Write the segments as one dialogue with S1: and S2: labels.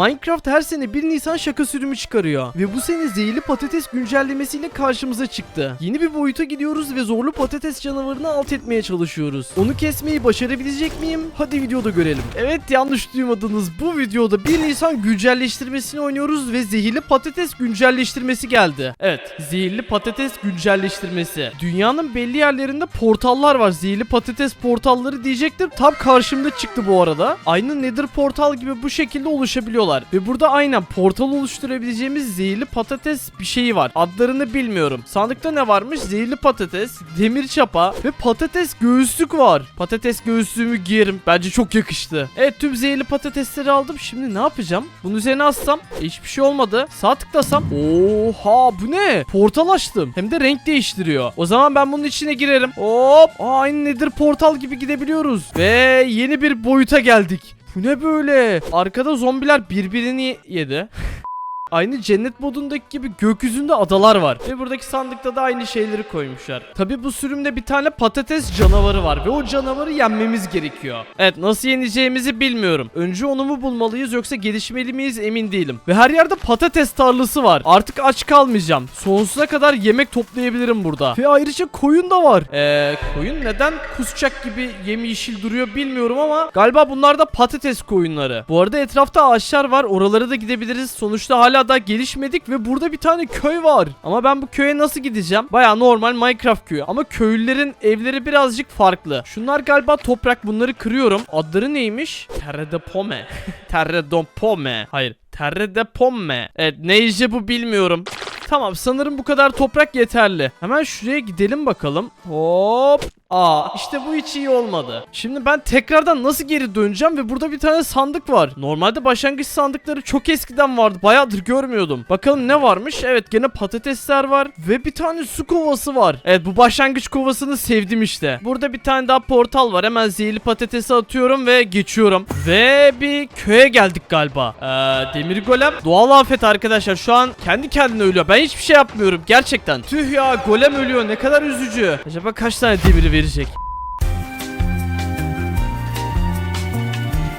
S1: Minecraft her sene 1 Nisan şaka sürümü çıkarıyor. Ve bu sene zehirli patates güncellemesiyle karşımıza çıktı. Yeni bir boyuta gidiyoruz ve zorlu patates canavarını alt etmeye çalışıyoruz. Onu kesmeyi başarabilecek miyim? Hadi videoda görelim. Evet yanlış duymadınız. Bu videoda 1 Nisan güncelleştirmesini oynuyoruz ve zehirli patates güncelleştirmesi geldi. Evet zehirli patates güncelleştirmesi. Dünyanın belli yerlerinde portallar var. Zehirli patates portalları diyecektim. Tam karşımda çıktı bu arada. Aynı Nether portal gibi bu şekilde oluşabiliyorlar. Ve burada aynen portal oluşturabileceğimiz zehirli patates bir şeyi var. Adlarını bilmiyorum. Sandıkta ne varmış? Zehirli patates, demir çapa ve patates göğüslük var. Patates göğüslüğümü giyerim. Bence çok yakıştı. Evet tüm zehirli patatesleri aldım. Şimdi ne yapacağım? Bunun üzerine assam. E, hiçbir şey olmadı. Sağ tıklasam. Oha bu ne? Portal açtım. Hem de renk değiştiriyor. O zaman ben bunun içine girerim. Hop. Aynı nedir portal gibi gidebiliyoruz. Ve yeni bir boyuta geldik. Bu ne böyle? Arkada zombiler birbirini yedi. Aynı cennet modundaki gibi gökyüzünde adalar var. Ve buradaki sandıkta da aynı şeyleri koymuşlar. Tabi bu sürümde bir tane patates canavarı var ve o canavarı yenmemiz gerekiyor. Evet nasıl yeneceğimizi bilmiyorum. Önce onu mu bulmalıyız yoksa gelişmeli miyiz emin değilim. Ve her yerde patates tarlası var. Artık aç kalmayacağım. Sonsuza kadar yemek toplayabilirim burada. Ve ayrıca koyun da var. Eee koyun neden kusacak gibi yemyeşil duruyor bilmiyorum ama galiba bunlar da patates koyunları. Bu arada etrafta ağaçlar var. Oralara da gidebiliriz. Sonuçta hala da gelişmedik ve burada bir tane köy var. Ama ben bu köye nasıl gideceğim? Baya normal Minecraft köyü. Ama köylülerin evleri birazcık farklı. Şunlar galiba toprak. Bunları kırıyorum. Adları neymiş? Terre de Pome. Terre de Pome. Hayır. Terre de Pomme. Evet neyce bu bilmiyorum. Tamam sanırım bu kadar toprak yeterli. Hemen şuraya gidelim bakalım. Hop. Aa işte bu hiç iyi olmadı. Şimdi ben tekrardan nasıl geri döneceğim ve burada bir tane sandık var. Normalde başlangıç sandıkları çok eskiden vardı. Bayağıdır görmüyordum. Bakalım ne varmış? Evet gene patatesler var ve bir tane su kovası var. Evet bu başlangıç kovasını sevdim işte. Burada bir tane daha portal var. Hemen zehirli patatesi atıyorum ve geçiyorum. Ve bir köye geldik galiba. Ee, demir golem doğal afet arkadaşlar. Şu an kendi kendine ölüyor. Ben hiçbir şey yapmıyorum gerçekten. Tüh ya golem ölüyor. Ne kadar üzücü. Acaba kaç tane demiri verecek?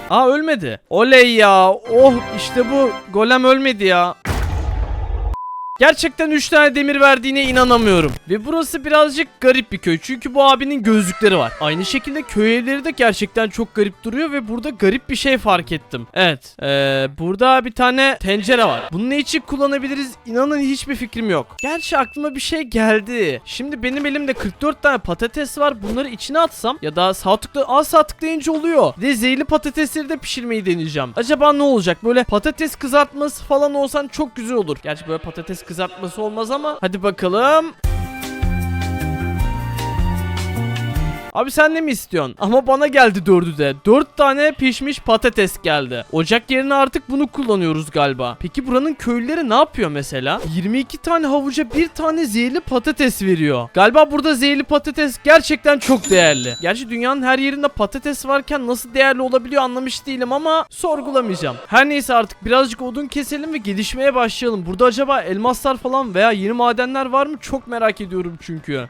S1: Aa ölmedi. Oley ya. Oh işte bu. Golem ölmedi ya. Gerçekten 3 tane demir verdiğine inanamıyorum. Ve burası birazcık garip bir köy. Çünkü bu abinin gözlükleri var. Aynı şekilde köy evleri de gerçekten çok garip duruyor ve burada garip bir şey fark ettim. Evet. Ee, burada bir tane tencere var. Bunu ne için kullanabiliriz? İnanın hiçbir fikrim yok. Gerçi aklıma bir şey geldi. Şimdi benim elimde 44 tane patates var. Bunları içine atsam ya da sağ tıkla az sağ tıklayınca oluyor. Bir zehirli patatesleri de pişirmeyi deneyeceğim. Acaba ne olacak? Böyle patates kızartması falan olsan çok güzel olur. Gerçi böyle patates kızartması olmaz ama hadi bakalım. Abi sen ne mi istiyorsun? Ama bana geldi dördü de. Dört tane pişmiş patates geldi. Ocak yerine artık bunu kullanıyoruz galiba. Peki buranın köylüleri ne yapıyor mesela? 22 tane havuca bir tane zehirli patates veriyor. Galiba burada zehirli patates gerçekten çok değerli. Gerçi dünyanın her yerinde patates varken nasıl değerli olabiliyor anlamış değilim ama sorgulamayacağım. Her neyse artık birazcık odun keselim ve gelişmeye başlayalım. Burada acaba elmaslar falan veya yeni madenler var mı? Çok merak ediyorum çünkü.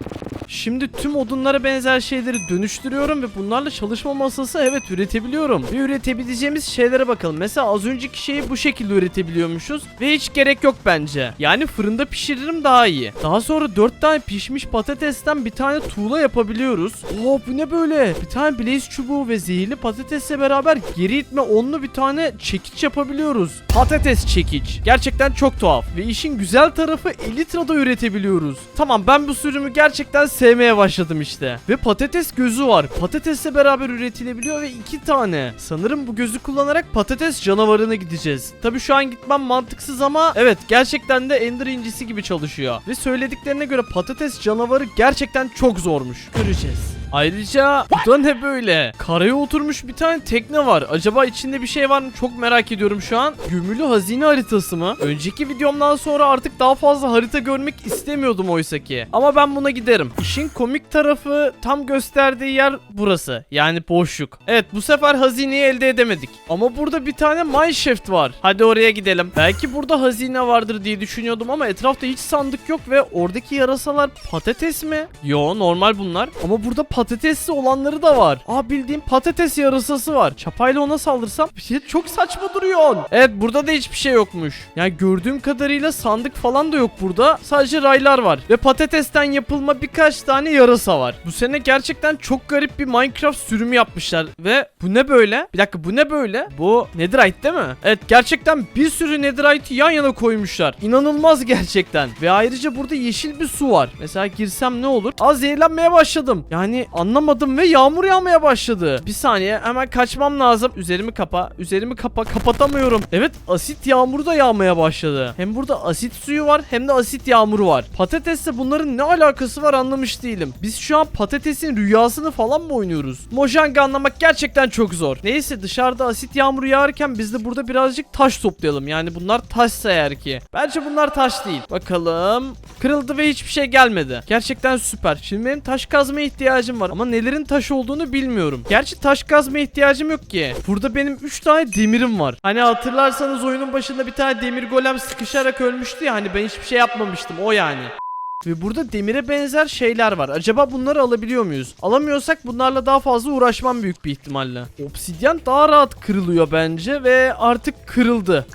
S1: Şimdi tüm odunlara benzer şeyleri dönüştürüyorum ve bunlarla çalışma masası evet üretebiliyorum. Ve üretebileceğimiz şeylere bakalım. Mesela az önceki şeyi bu şekilde üretebiliyormuşuz ve hiç gerek yok bence. Yani fırında pişiririm daha iyi. Daha sonra 4 tane pişmiş patatesten bir tane tuğla yapabiliyoruz. Oo bu ne böyle? Bir tane blaze çubuğu ve zehirli patatesle beraber geri itme onlu bir tane çekiç yapabiliyoruz. Patates çekiç. Gerçekten çok tuhaf. Ve işin güzel tarafı Elytra'da üretebiliyoruz. Tamam ben bu sürümü gerçekten sevmeye başladım işte. Ve patates gözü var. Patatesle beraber üretilebiliyor ve iki tane. Sanırım bu gözü kullanarak patates canavarına gideceğiz. Tabi şu an gitmem mantıksız ama evet gerçekten de Ender incisi gibi çalışıyor. Ve söylediklerine göre patates canavarı gerçekten çok zormuş. Göreceğiz. Ayrıca bu da ne böyle? Karaya oturmuş bir tane tekne var. Acaba içinde bir şey var mı? Çok merak ediyorum şu an. Gömülü hazine haritası mı? Önceki videomdan sonra artık daha fazla harita görmek istemiyordum oysa ki. Ama ben buna giderim. İşin komik tarafı tam gösterdiği yer burası. Yani boşluk. Evet bu sefer hazineyi elde edemedik. Ama burada bir tane mineshaft var. Hadi oraya gidelim. Belki burada hazine vardır diye düşünüyordum ama etrafta hiç sandık yok ve oradaki yarasalar patates mi? Yo normal bunlar. Ama burada patates patatesli olanları da var. Aa bildiğim patates yarasası var. Çapayla ona saldırsam bir şey çok saçma duruyor. Evet burada da hiçbir şey yokmuş. Yani gördüğüm kadarıyla sandık falan da yok burada. Sadece raylar var. Ve patatesten yapılma birkaç tane yarasa var. Bu sene gerçekten çok garip bir Minecraft sürümü yapmışlar. Ve bu ne böyle? Bir dakika bu ne böyle? Bu Netherite değil mi? Evet gerçekten bir sürü Netherite'i yan yana koymuşlar. İnanılmaz gerçekten. Ve ayrıca burada yeşil bir su var. Mesela girsem ne olur? Az zehirlenmeye başladım. Yani anlamadım ve yağmur yağmaya başladı. Bir saniye hemen kaçmam lazım. Üzerimi kapa. Üzerimi kapa. Kapatamıyorum. Evet asit yağmuru da yağmaya başladı. Hem burada asit suyu var hem de asit yağmuru var. Patatesle bunların ne alakası var anlamış değilim. Biz şu an patatesin rüyasını falan mı oynuyoruz? Mojang anlamak gerçekten çok zor. Neyse dışarıda asit yağmuru yağarken biz de burada birazcık taş toplayalım. Yani bunlar taşsa eğer ki. Bence bunlar taş değil. Bakalım. Kırıldı ve hiçbir şey gelmedi. Gerçekten süper. Şimdi benim taş kazmaya ihtiyacım var ama nelerin taş olduğunu bilmiyorum. Gerçi taş kazmaya ihtiyacım yok ki. Burada benim 3 tane demirim var. Hani hatırlarsanız oyunun başında bir tane demir golem sıkışarak ölmüştü ya hani ben hiçbir şey yapmamıştım o yani. Ve burada demire benzer şeyler var. Acaba bunları alabiliyor muyuz? Alamıyorsak bunlarla daha fazla uğraşmam büyük bir ihtimalle. Obsidyen daha rahat kırılıyor bence ve artık kırıldı.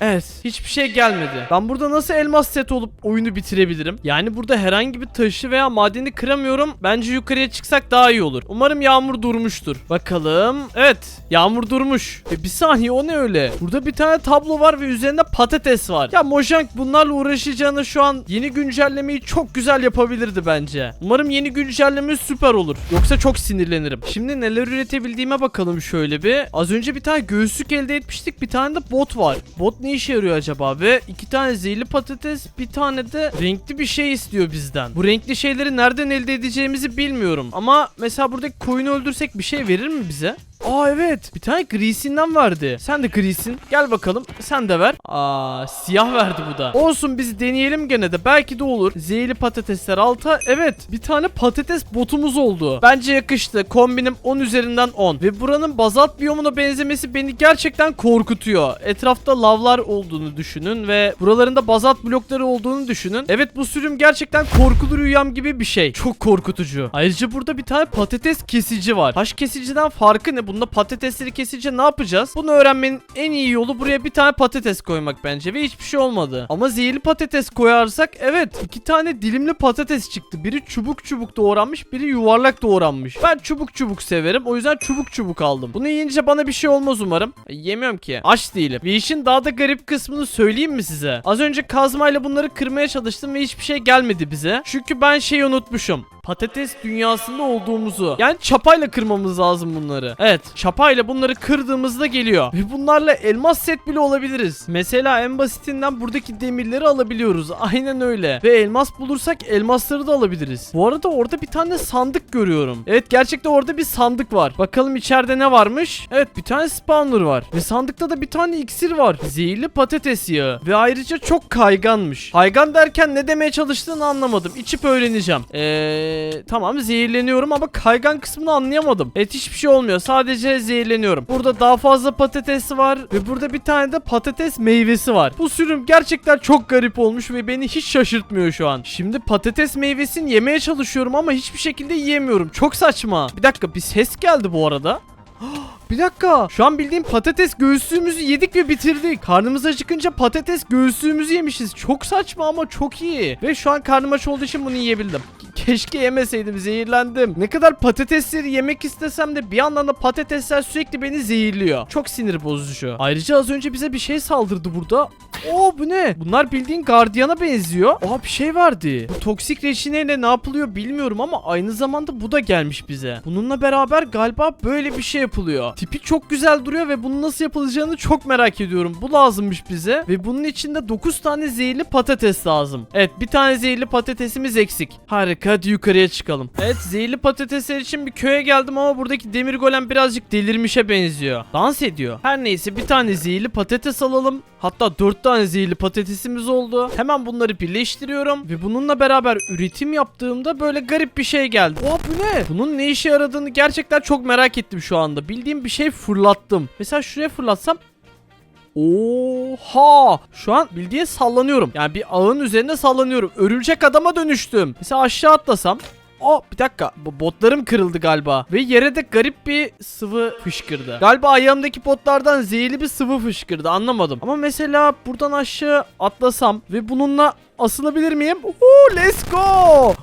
S1: Evet hiçbir şey gelmedi. Ben burada nasıl elmas set olup oyunu bitirebilirim? Yani burada herhangi bir taşı veya madeni kıramıyorum. Bence yukarıya çıksak daha iyi olur. Umarım yağmur durmuştur. Bakalım. Evet yağmur durmuş. E bir saniye o ne öyle? Burada bir tane tablo var ve üzerinde patates var. Ya Mojang bunlarla uğraşacağını şu an yeni güncellemeyi çok güzel yapabilirdi bence. Umarım yeni güncelleme süper olur. Yoksa çok sinirlenirim. Şimdi neler üretebildiğime bakalım şöyle bir. Az önce bir tane göğüslük elde etmiştik. Bir tane de bot var. Bot ne işe yarıyor acaba? Ve iki tane zehirli patates bir tane de renkli bir şey istiyor bizden. Bu renkli şeyleri nereden elde edeceğimizi bilmiyorum. Ama mesela buradaki koyunu öldürsek bir şey verir mi bize? Aa evet. Bir tane grisinden verdi. Sen de grisin. Gel bakalım. Sen de ver. Aa siyah verdi bu da. Olsun biz deneyelim gene de. Belki de olur. Zehirli patatesler alta. Evet. Bir tane patates botumuz oldu. Bence yakıştı. Kombinim 10 üzerinden 10. Ve buranın bazalt biyomuna benzemesi beni gerçekten korkutuyor. Etrafta lavlar olduğunu düşünün ve buralarında bazalt blokları olduğunu düşünün. Evet bu sürüm gerçekten korkulu rüyam gibi bir şey. Çok korkutucu. Ayrıca burada bir tane patates kesici var. Taş kesiciden farkı ne? Bunda patatesleri kesince ne yapacağız? Bunu öğrenmenin en iyi yolu buraya bir tane patates koymak bence ve hiçbir şey olmadı. Ama zehirli patates koyarsak evet iki tane dilimli patates çıktı. Biri çubuk çubuk doğranmış, biri yuvarlak doğranmış. Ben çubuk çubuk severim. O yüzden çubuk çubuk aldım. Bunu yiyince bana bir şey olmaz umarım. E, yemiyorum ki. Aç değilim. Ve işin daha da garip kısmını söyleyeyim mi size? Az önce kazmayla bunları kırmaya çalıştım ve hiçbir şey gelmedi bize. Çünkü ben şeyi unutmuşum patates dünyasında olduğumuzu. Yani çapayla kırmamız lazım bunları. Evet çapayla bunları kırdığımızda geliyor. Ve bunlarla elmas set bile olabiliriz. Mesela en basitinden buradaki demirleri alabiliyoruz. Aynen öyle. Ve elmas bulursak elmasları da alabiliriz. Bu arada orada bir tane sandık görüyorum. Evet gerçekten orada bir sandık var. Bakalım içeride ne varmış? Evet bir tane spawner var. Ve sandıkta da bir tane iksir var. Zehirli patates yağı. Ve ayrıca çok kayganmış. Kaygan derken ne demeye çalıştığını anlamadım. İçip öğreneceğim. Eee tamam zehirleniyorum ama kaygan kısmını anlayamadım. Evet hiçbir şey olmuyor. Sadece zehirleniyorum. Burada daha fazla patates var ve burada bir tane de patates meyvesi var. Bu sürüm gerçekten çok garip olmuş ve beni hiç şaşırtmıyor şu an. Şimdi patates meyvesini yemeye çalışıyorum ama hiçbir şekilde yiyemiyorum. Çok saçma. Bir dakika bir ses geldi bu arada. Bir dakika. Şu an bildiğim patates göğüslüğümüzü yedik ve bitirdik. Karnımız acıkınca patates göğüslüğümüzü yemişiz. Çok saçma ama çok iyi. Ve şu an karnım aç olduğu için bunu yiyebildim. Keşke yemeseydim zehirlendim. Ne kadar patatesleri yemek istesem de bir yandan da patatesler sürekli beni zehirliyor. Çok sinir bozucu. Ayrıca az önce bize bir şey saldırdı burada. Oo bu ne? Bunlar bildiğin gardiyana benziyor. Aa bir şey vardı. Bu toksik reçineyle ne yapılıyor bilmiyorum ama aynı zamanda bu da gelmiş bize. Bununla beraber galiba böyle bir şey yapılıyor. Tipi çok güzel duruyor ve bunun nasıl yapılacağını çok merak ediyorum. Bu lazımmış bize ve bunun içinde 9 tane zehirli patates lazım. Evet bir tane zehirli patatesimiz eksik. Harika hadi yukarıya çıkalım. Evet zehirli patatesler için bir köye geldim ama buradaki demir golem birazcık delirmişe benziyor. Dans ediyor. Her neyse bir tane zehirli patates alalım. Hatta 4 tane zehirli patatesimiz oldu. Hemen bunları birleştiriyorum ve bununla beraber üretim yaptığımda böyle garip bir şey geldi. Oha bu ne? Bunun ne işe yaradığını gerçekten çok merak ettim şu anda. Bildiğim bir şey fırlattım. Mesela şuraya fırlatsam Oha! Şu an bildiğin sallanıyorum. Yani bir ağın üzerinde sallanıyorum. Örümcek adama dönüştüm. Mesela aşağı atlasam. Aa bir dakika. Botlarım kırıldı galiba. Ve yere de garip bir sıvı fışkırdı. Galiba ayağımdaki botlardan zehirli bir sıvı fışkırdı. Anlamadım. Ama mesela buradan aşağı atlasam ve bununla asılabilir miyim? Oo, let's go.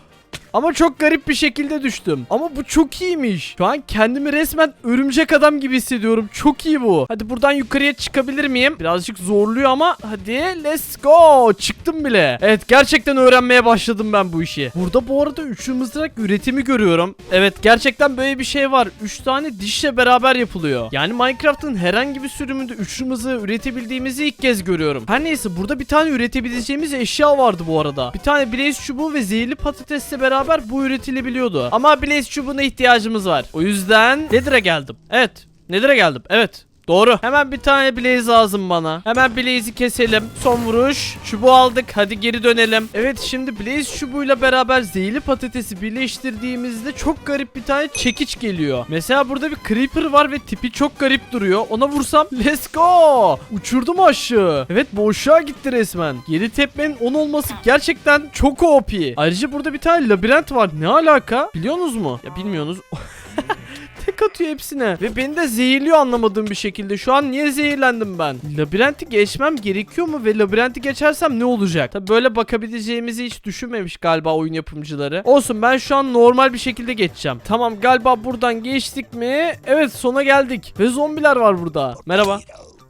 S1: Ama çok garip bir şekilde düştüm. Ama bu çok iyiymiş. Şu an kendimi resmen örümcek adam gibi hissediyorum. Çok iyi bu. Hadi buradan yukarıya çıkabilir miyim? Birazcık zorluyor ama hadi let's go. Çıktım bile. Evet gerçekten öğrenmeye başladım ben bu işi. Burada bu arada üçlü mızrak üretimi görüyorum. Evet gerçekten böyle bir şey var. Üç tane dişle beraber yapılıyor. Yani Minecraft'ın herhangi bir sürümünde üçlü mızrağı üretebildiğimizi ilk kez görüyorum. Her neyse burada bir tane üretebileceğimiz eşya vardı bu arada. Bir tane blaze çubuğu ve zehirli patatesle beraber bu üretilebiliyordu. Ama blaze çubuğuna ihtiyacımız var. O yüzden Nether'a geldim. Evet. Nether'a geldim. Evet. Doğru. Hemen bir tane blaze lazım bana. Hemen blaze'i keselim. Son vuruş. Çubuğu aldık. Hadi geri dönelim. Evet şimdi blaze çubuğuyla beraber zehirli patatesi birleştirdiğimizde çok garip bir tane çekiç geliyor. Mesela burada bir creeper var ve tipi çok garip duruyor. Ona vursam let's go. Uçurdum aşağı. Evet boşluğa gitti resmen. Geri tepmenin 10 olması gerçekten çok OP. Ayrıca burada bir tane labirent var. Ne alaka? Biliyorsunuz mu? Ya bilmiyorsunuz. tek atıyor hepsine. Ve beni de zehirliyor anlamadığım bir şekilde. Şu an niye zehirlendim ben? Labirenti geçmem gerekiyor mu? Ve labirenti geçersem ne olacak? Tabi böyle bakabileceğimizi hiç düşünmemiş galiba oyun yapımcıları. Olsun ben şu an normal bir şekilde geçeceğim. Tamam galiba buradan geçtik mi? Evet sona geldik. Ve zombiler var burada. Merhaba.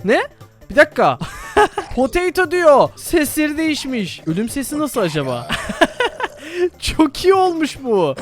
S1: Ne? Bir dakika. Potato diyor. Sesleri değişmiş. Ölüm sesi nasıl acaba? Çok iyi olmuş bu.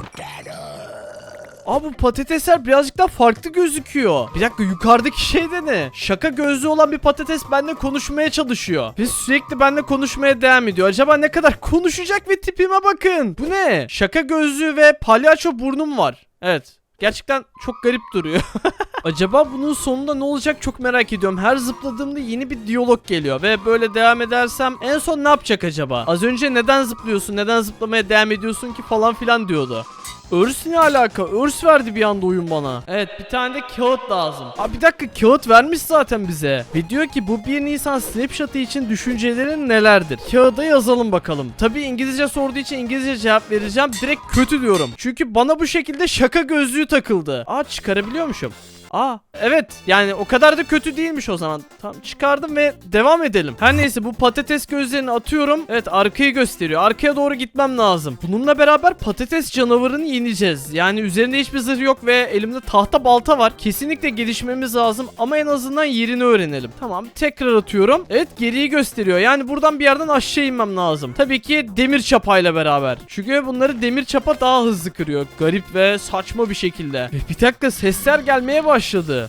S1: Abi bu patatesler birazcık daha farklı gözüküyor. Bir dakika yukarıdaki şey de ne? Şaka gözlü olan bir patates benimle konuşmaya çalışıyor. Ve sürekli benimle konuşmaya devam ediyor. Acaba ne kadar konuşacak ve tipime bakın. Bu ne? Şaka gözlüğü ve palyaço burnum var. Evet. Gerçekten çok garip duruyor. Acaba bunun sonunda ne olacak çok merak ediyorum. Her zıpladığımda yeni bir diyalog geliyor ve böyle devam edersem en son ne yapacak acaba? Az önce neden zıplıyorsun, neden zıplamaya devam ediyorsun ki falan filan diyordu. Örs ne alaka? Örs verdi bir anda oyun bana. Evet bir tane de kağıt lazım. Abi bir dakika kağıt vermiş zaten bize. Ve diyor ki bu 1 Nisan snapshot'ı için düşüncelerin nelerdir? Kağıda yazalım bakalım. Tabi İngilizce sorduğu için İngilizce cevap vereceğim. Direkt kötü diyorum. Çünkü bana bu şekilde şaka gözlüğü takıldı. Aa çıkarabiliyormuşum. Aa evet yani o kadar da kötü değilmiş o zaman. Tamam çıkardım ve devam edelim. Her neyse bu patates gözlerini atıyorum. Evet arkayı gösteriyor. Arkaya doğru gitmem lazım. Bununla beraber patates canavarını yeneceğiz. Yani üzerinde hiçbir zırh yok ve elimde tahta balta var. Kesinlikle gelişmemiz lazım ama en azından yerini öğrenelim. Tamam tekrar atıyorum. Evet geriyi gösteriyor. Yani buradan bir yerden aşağı inmem lazım. Tabii ki demir çapayla beraber. Çünkü bunları demir çapa daha hızlı kırıyor. Garip ve saçma bir şekilde. Ve bir dakika sesler gelmeye başladı.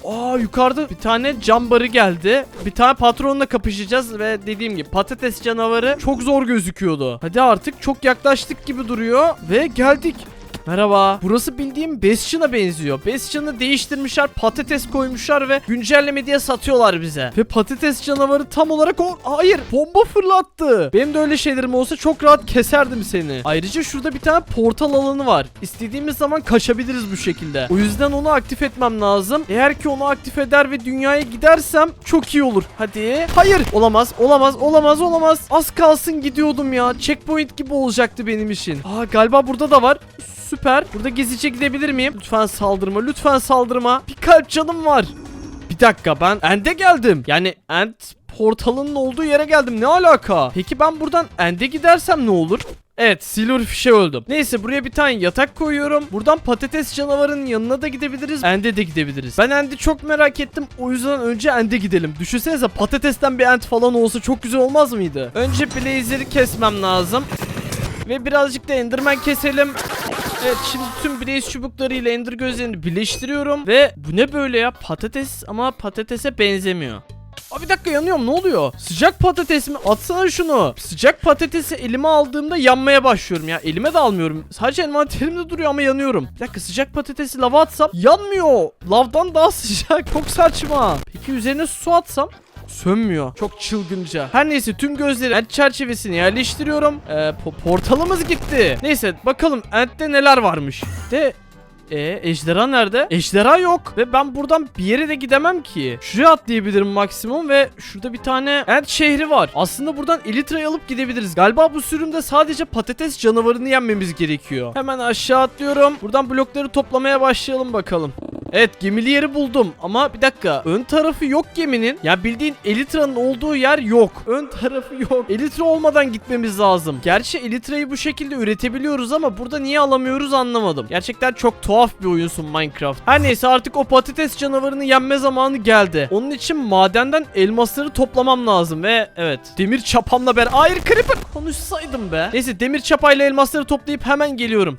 S1: Aa yukarıda bir tane cam barı geldi. Bir tane patronla kapışacağız ve dediğim gibi patates canavarı çok zor gözüküyordu. Hadi artık çok yaklaştık gibi duruyor ve geldik. Merhaba. Burası bildiğim Bastion'a benziyor. Bastion'ı değiştirmişler, patates koymuşlar ve güncelleme diye satıyorlar bize. Ve patates canavarı tam olarak o... Hayır, bomba fırlattı. Benim de öyle şeylerim olsa çok rahat keserdim seni. Ayrıca şurada bir tane portal alanı var. İstediğimiz zaman kaçabiliriz bu şekilde. O yüzden onu aktif etmem lazım. Eğer ki onu aktif eder ve dünyaya gidersem çok iyi olur. Hadi. Hayır. Olamaz, olamaz, olamaz, olamaz. Az kalsın gidiyordum ya. Checkpoint gibi olacaktı benim için. Aa galiba burada da var. Süper. Burada gizlice gidebilir miyim? Lütfen saldırma. Lütfen saldırma. Bir kalp canım var. Bir dakika ben End'e geldim. Yani End portalının olduğu yere geldim. Ne alaka? Peki ben buradan End'e gidersem ne olur? Evet Silverfish'e öldüm. Neyse buraya bir tane yatak koyuyorum. Buradan patates canavarının yanına da gidebiliriz. End'e de gidebiliriz. Ben End'i çok merak ettim. O yüzden önce End'e gidelim. Düşünsenize patatesten bir End falan olsa çok güzel olmaz mıydı? Önce Blazer'i kesmem lazım. Ve birazcık da Enderman keselim. Evet şimdi tüm Blaze çubuklarıyla Ender gözlerini birleştiriyorum. Ve bu ne böyle ya? Patates ama patatese benzemiyor. Aa bir dakika yanıyorum ne oluyor? Sıcak patates mi? Atsana şunu. Sıcak patatesi elime aldığımda yanmaya başlıyorum ya. Elime de almıyorum. Sadece envanterimde duruyor ama yanıyorum. Bir dakika sıcak patatesi lava atsam yanmıyor. Lavdan daha sıcak. Çok saçma. Peki üzerine su atsam? Sönmüyor. Çok çılgınca. Her neyse tüm gözleri ent çerçevesine yerleştiriyorum. Ee, po- portalımız gitti. Neyse bakalım entte neler varmış. De E ejderha nerede? Ejderha yok ve ben buradan bir yere de gidemem ki. Şuraya atlayabilirim maksimum ve şurada bir tane Ent şehri var. Aslında buradan Elytra'yı alıp gidebiliriz. Galiba bu sürümde sadece patates canavarını yenmemiz gerekiyor. Hemen aşağı atlıyorum. Buradan blokları toplamaya başlayalım bakalım. Evet gemili yeri buldum ama bir dakika ön tarafı yok geminin. Ya bildiğin Elytra'nın olduğu yer yok. Ön tarafı yok. Elytra olmadan gitmemiz lazım. Gerçi Elytra'yı bu şekilde üretebiliyoruz ama burada niye alamıyoruz anlamadım. Gerçekten çok tuhaf bir oyunsun Minecraft. Her neyse artık o patates canavarını yenme zamanı geldi. Onun için madenden elmasları toplamam lazım ve evet demir çapamla beraber... Hayır Creeper konuşsaydım be. Neyse demir çapayla elmasları toplayıp hemen geliyorum.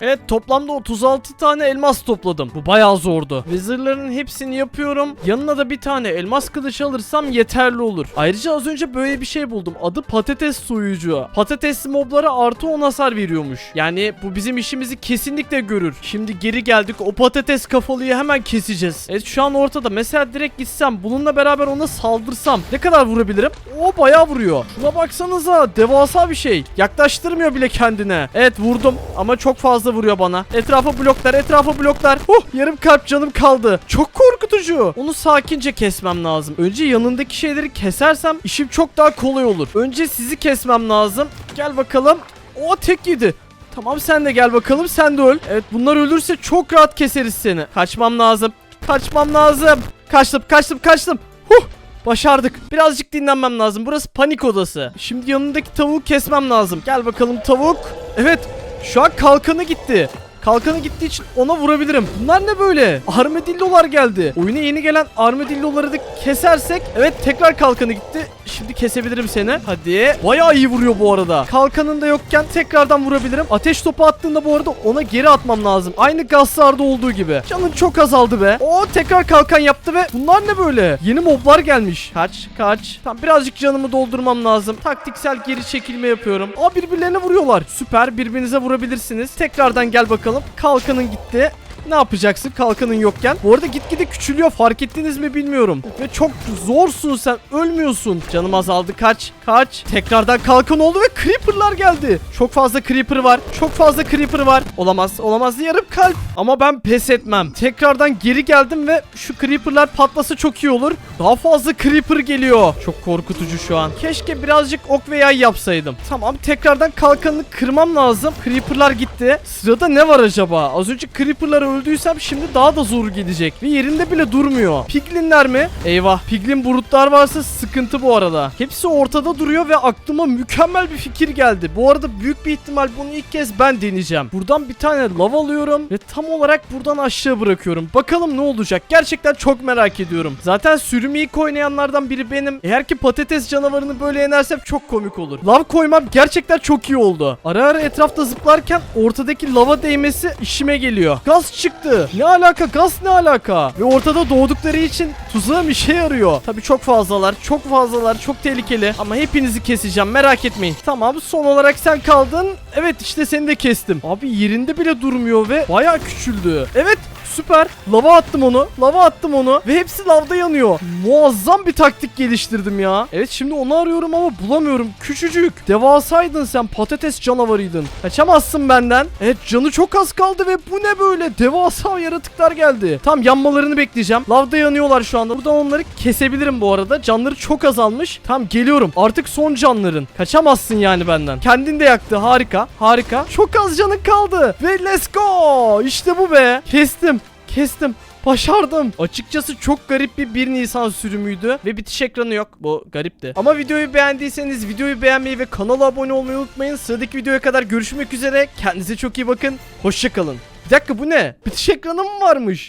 S1: Evet toplamda 36 tane elmas topladım. Bu bayağı zordu. Vezirlerin hepsini yapıyorum. Yanına da bir tane elmas kılıç alırsam yeterli olur. Ayrıca az önce böyle bir şey buldum. Adı patates soyucu. Patatesli moblara artı 10 hasar veriyormuş. Yani bu bizim işimizi kesinlikle görür. Şimdi geri geldik. O patates kafalıyı hemen keseceğiz. Evet şu an ortada. Mesela direkt gitsem bununla beraber ona saldırsam ne kadar vurabilirim? O bayağı vuruyor. Şuna baksanıza devasa bir şey. Yaklaştırmıyor bile kendine. Evet vurdum ama çok fazla vuruyor bana. Etrafa bloklar, etrafa bloklar. Huh yarım kalp canım kaldı. Çok korkutucu. Onu sakince kesmem lazım. Önce yanındaki şeyleri kesersem işim çok daha kolay olur. Önce sizi kesmem lazım. Gel bakalım. O tek yedi. Tamam sen de gel bakalım sen de öl. Evet bunlar ölürse çok rahat keseriz seni. Kaçmam lazım. Kaçmam lazım. Kaçtım kaçtım kaçtım. Huh Başardık. Birazcık dinlenmem lazım. Burası panik odası. Şimdi yanındaki tavuğu kesmem lazım. Gel bakalım tavuk. Evet. Şu an kalkanı gitti. Kalkanı gittiği için ona vurabilirim. Bunlar ne böyle? Armadillolar geldi. Oyuna yeni gelen armadilloları da kesersek. Evet tekrar kalkanı gitti. Şimdi kesebilirim seni. Hadi. Bayağı iyi vuruyor bu arada. Kalkanında yokken tekrardan vurabilirim. Ateş topu attığında bu arada ona geri atmam lazım. Aynı Gassar'da olduğu gibi. Canın çok azaldı be. O tekrar kalkan yaptı ve bunlar ne böyle? Yeni moblar gelmiş. Kaç kaç. Tamam birazcık canımı doldurmam lazım. Taktiksel geri çekilme yapıyorum. Aa birbirlerine vuruyorlar. Süper birbirinize vurabilirsiniz. Tekrardan gel bakalım. Kalkanın gitti. Ne yapacaksın kalkanın yokken? Bu arada gitgide küçülüyor fark ettiniz mi bilmiyorum. Ve çok zorsun sen ölmüyorsun. Canım azaldı kaç kaç. Tekrardan kalkan oldu ve creeperlar geldi. Çok fazla creeper var. Çok fazla creeper var. Olamaz olamaz yarım kalp. Ama ben pes etmem. Tekrardan geri geldim ve şu creeperlar patlasa çok iyi olur. Daha fazla creeper geliyor. Çok korkutucu şu an. Keşke birazcık ok ve yay yapsaydım. Tamam tekrardan kalkanını kırmam lazım. Creeperlar gitti. Sırada ne var acaba? Az önce creeperları öldüysem şimdi daha da zor gidecek. Ve yerinde bile durmuyor. Piglinler mi? Eyvah. Piglin burutlar varsa sıkıntı bu arada. Hepsi ortada duruyor ve aklıma mükemmel bir fikir geldi. Bu arada büyük bir ihtimal bunu ilk kez ben deneyeceğim. Buradan bir tane lav alıyorum ve tam olarak buradan aşağı bırakıyorum. Bakalım ne olacak? Gerçekten çok merak ediyorum. Zaten sürümü ilk oynayanlardan biri benim. Eğer ki patates canavarını böyle yenersem çok komik olur. Lav koymam gerçekten çok iyi oldu. Ara ara etrafta zıplarken ortadaki lava değmesi işime geliyor. Gaz çıktı. Ne alaka? Gaz ne alaka? Ve ortada doğdukları için tuzağım işe yarıyor. Tabii çok fazlalar. Çok fazlalar. Çok tehlikeli. Ama hepinizi keseceğim. Merak etmeyin. Tamam son olarak sen kaldın. Evet işte seni de kestim. Abi yerinde bile durmuyor ve bayağı küçüldü. Evet Süper. Lava attım onu. Lava attım onu. Ve hepsi lavda yanıyor. Muazzam bir taktik geliştirdim ya. Evet şimdi onu arıyorum ama bulamıyorum. Küçücük. Devasaydın sen. Patates canavarıydın. Kaçamazsın benden. Evet canı çok az kaldı ve bu ne böyle? Devasa yaratıklar geldi. Tam yanmalarını bekleyeceğim. Lavda yanıyorlar şu anda. Buradan onları kesebilirim bu arada. Canları çok azalmış. Tam geliyorum. Artık son canların. Kaçamazsın yani benden. Kendin de yaktı. Harika. Harika. Çok az canın kaldı. Ve let's go. İşte bu be. Kestim. Kestim. Başardım. Açıkçası çok garip bir 1 Nisan sürümüydü ve bitiş ekranı yok. Bu garipti. Ama videoyu beğendiyseniz videoyu beğenmeyi ve kanala abone olmayı unutmayın. Sıradaki videoya kadar görüşmek üzere. Kendinize çok iyi bakın. Hoşçakalın. Bir dakika bu ne? Bitiş ekranı mı varmış?